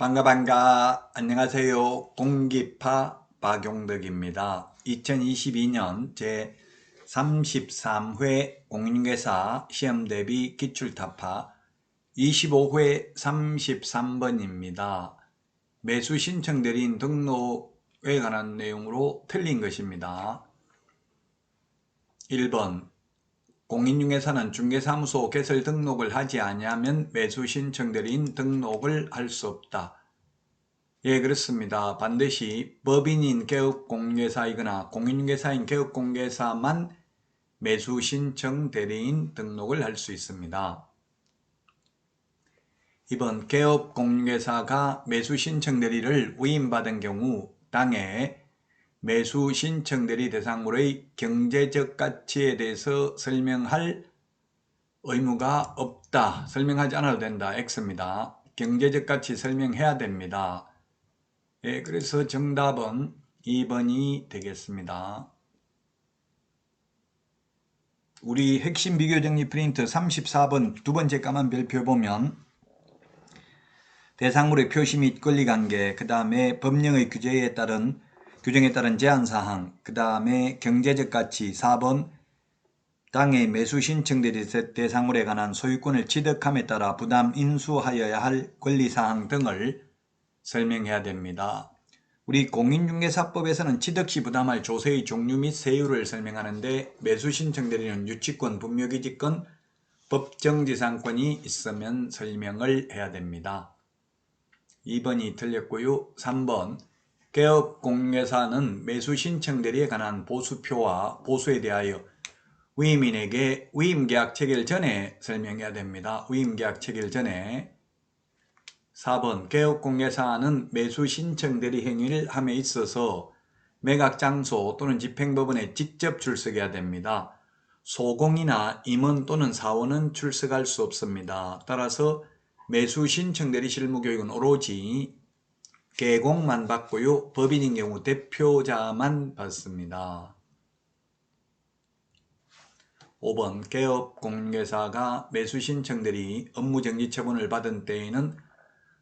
반가 반가. 안녕하세요. 공기파 박용덕입니다. 2022년 제 33회 공인중개사 시험 대비 기출타파 25회 33번입니다. 매수 신청 대리인 등록에 관한 내용으로 틀린 것입니다. 1번 공인중개사는 중개사무소 개설 등록을 하지 아니하면 매수 신청 대리인 등록을 할 수 없다. 예 그렇습니다. 반드시 법인인 개업공개사이거나 공인중개사인 개업공개사만 매수 신청 대리인 등록을 할 수 있습니다. 이번 개업공개사가 매수 신청 대리를 위임받은 경우 당해 매수 신청 대리 대상으로의 경제적 가치에 대해서 설명할 의무가 없다. 설명하지 않아도 된다. X입니다. 경제적 가치 설명해야 됩니다. 예, 그래서 정답은 2번이 되겠습니다. 우리 핵심 비교 정리 프린트 34번 두 번째 까만 별표 보면 대상물의 표시 및 권리관계, 그 다음에 법령의 규제에 따른 규정에 따른 제한사항, 그 다음에 경제적 가치 4번 땅의 매수 신청들이 대상물에 관한 소유권을 취득함에 따라 부담 인수하여야 할 권리사항 등을 설명해야 됩니다. 우리 공인중개사법에서는 취득 시 부담할 조세의 종류 및 세율을 설명하는데 매수 신청 대리는 유치권, 분묘기지권, 법정지상권이 있으면 설명을 해야 됩니다. 2번이 틀렸고요. 3번 개업공개사는 매수 신청 대리에 관한 보수표와 보수에 대하여 위임인에게 위임계약 체결 전에 설명해야 됩니다. 위임계약 체결 전에 4번 개업공개사는 매수 신청 대리 행위를 함에 있어서 매각장소 또는 집행법원에 직접 출석해야 됩니다. 소공이나 임원 또는 사원은 출석할 수 없습니다. 따라서 매수 신청 대리 실무교육은 오로지 개공만 받고요. 법인인 경우 대표자만 받습니다. 5번 개업공개사가 매수 신청들이 업무정지 처분을 받은 때에는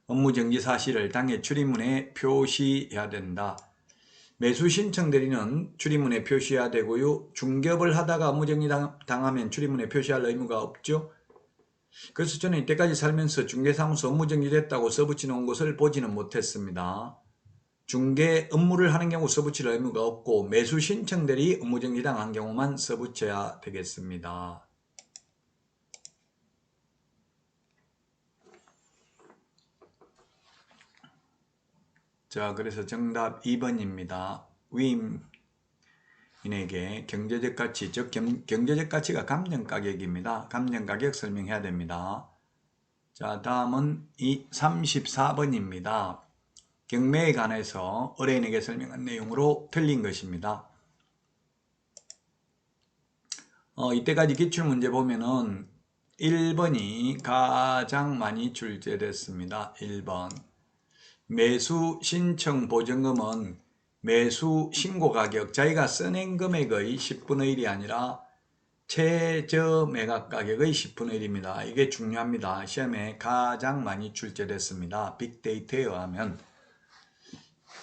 업무정지 사실을 당해 출입문에 표시해야 된다. 매수 신청 대리는 출입문에 표시해야 되고요. 중개업을 하다가 업무정지 당하면 출입문에 표시할 의무가 없죠. 그래서 저는 이때까지 살면서 중개사무소 업무 정지됐다고 써붙여 놓은 것을 보지는 못했습니다. 중개 업무를 하는 경우 써붙일 의무가 없고 매수 신청들이 업무 정지당한 경우만 써붙여야 되겠습니다. 자 그래서 정답 2번입니다. 위임 인에게 경제적 가치, 즉 경 제적 가치가 감정가격입니다. 감정가격 설명해야 됩니다. 자 다음은 이 34번입니다. 경매에 관해서 의뢰인에게 설명한 내용으로 틀린 것입니다. 어, 이때까지 기출문제 보면은 1번이 가장 많이 출제됐습니다. 1번 매수 신청 보증금은 매수 신고 가격 자기가 써낸 금액의 10분의 1이 아니라 최저 매각 가격의 10분의 1입니다. 이게 중요합니다. 시험에 가장 많이 출제됐습니다. 빅데이터에 의하면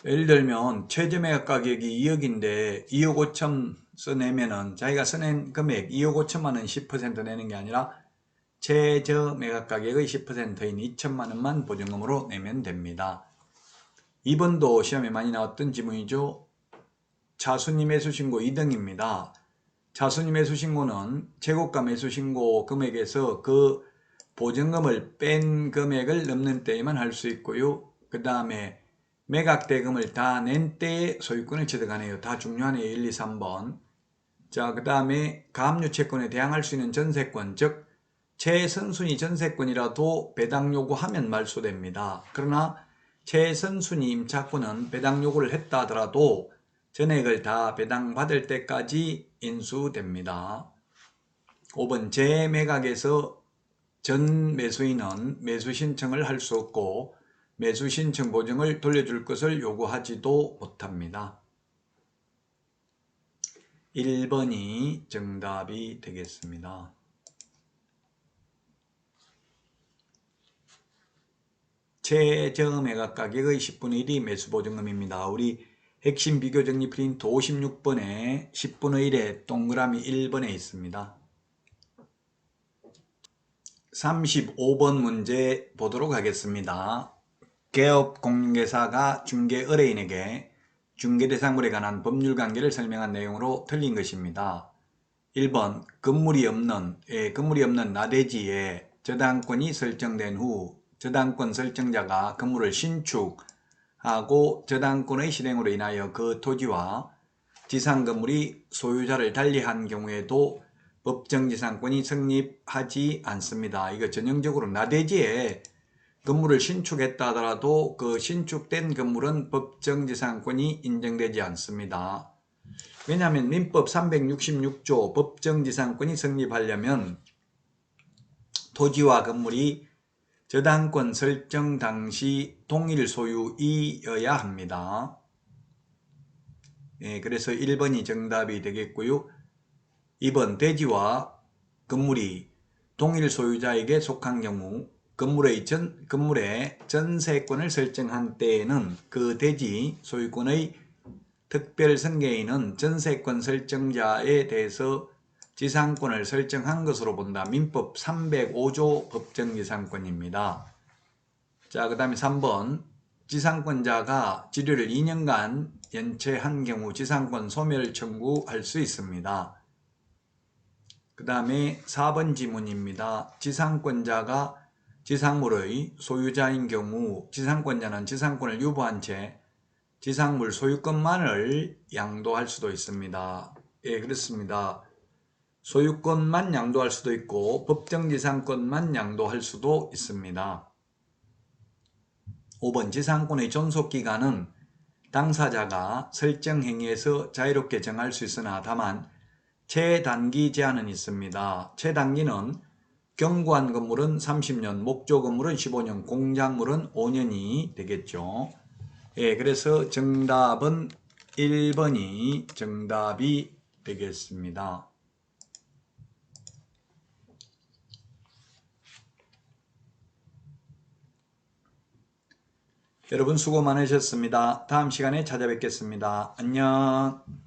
예를 들면 최저 매각 가격이 2억인데 2억 5천 써내면은 자기가 써낸 금액 2억 5천만 원 10% 내는 게 아니라 최저 매각 가격의 10%인 2천만 원만 보증금으로 내면 됩니다. 2번도 시험에 많이 나왔던 지문이죠. 차순위 매수신고 2등입니다. 차순위 매수신고는 재고가 매수신고 금액에서 그 보증금을 뺀 금액을 넘는 때에만 할 수 있고요. 그 다음에 매각대금을 다 낸 때에 소유권을 취득하네요. 다 중요하네요. 1, 2, 3번. 자, 그 다음에 가압류 채권에 대항할 수 있는 전세권, 즉 최선순위 전세권이라도 배당 요구하면 말소됩니다. 그러나 최선순위 임차권은 배당 요구를 했다 하더라도 전액을 다 배당받을 때까지 인수됩니다. 5번 재매각에서 전 매수인은 매수 신청을 할 수 없고 매수 신청 보증을 돌려줄 것을 요구하지도 못합니다. 1번이 정답이 되겠습니다. 최저 매각 가격의 10분의 1이 매수 보증금입니다. 우리 핵심 비교 정리 프린트 56번에 10분의 1에 동그라미 1번에 있습니다. 35번 문제 보도록 하겠습니다. 개업 공인중개사가 중개 의뢰인에게 중개 대상물에 관한 법률 관계를 설명한 내용으로 틀린 것입니다. 1번 건물이 없는 예, 건물이 없는 나대지에 저당권이 설정된 후 저당권 설정자가 건물을 신축하고 저당권의 실행으로 인하여 그 토지와 지상 건물이 소유자를 달리한 경우에도 법정지상권이 성립하지 않습니다. 이거 전형적으로 나대지에 건물을 신축했다 하더라도 그 신축된 건물은 법정지상권이 인정되지 않습니다. 왜냐하면 민법 366조 법정지상권이 성립하려면 토지와 건물이 저당권 설정 당시 동일 소유이어야 합니다. 예, 그래서 1번이 정답이 되겠고요. 2번 대지와 건물이 동일 소유자에게 속한 경우 건물의 전, 건물의 전세권을 설정한 때에는 그 대지 소유권의 특별 승계인은 전세권 설정자에 대해서 지상권을 설정한 것으로 본다. 민법 305조 법정지상권입니다. 자, 그 다음에 3번 지상권자가 지료를 2년간 연체한 경우 지상권 소멸 청구할 수 있습니다. 그 다음에 4번 지문입니다. 지상권자가 지상물의 소유자인 경우 지상권자는 지상권을 유보한 채 지상물 소유권만을 양도할 수도 있습니다. 예, 그렇습니다. 소유권만 양도할 수도 있고 법정지상권만 양도할 수도 있습니다. 5번 지상권의 존속기간은 당사자가 설정 행위에서 자유롭게 정할 수 있으나 다만 최단기 제한은 있습니다. 최단기는 경구한 건물은 30년, 목조 건물은 15년, 공작물은 5년이 되겠죠. 예, 그래서 정답은 1번이 정답이 되겠습니다. 여러분 수고 많으셨습니다. 다음 시간에 찾아뵙겠습니다. 안녕.